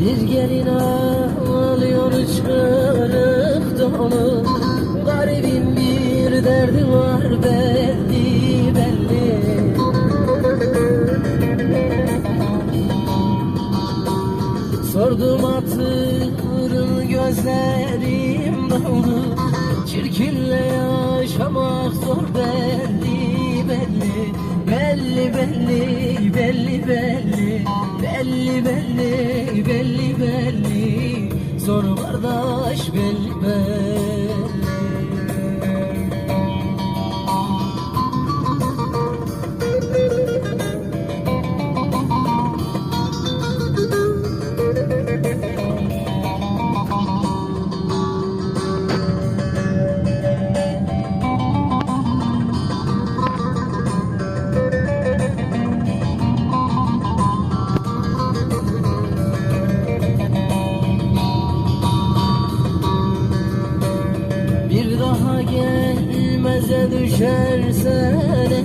Bir gelin ağlıyor çığlık dolu. Garibin bir derdi var belli belli. Sordum hatırın gözlerim doldu Çirkinle yaşamak zor belli belli. Belli belli belli belli Belli belli belli belli. Zor kardeş belli Daha gelmeze düşersen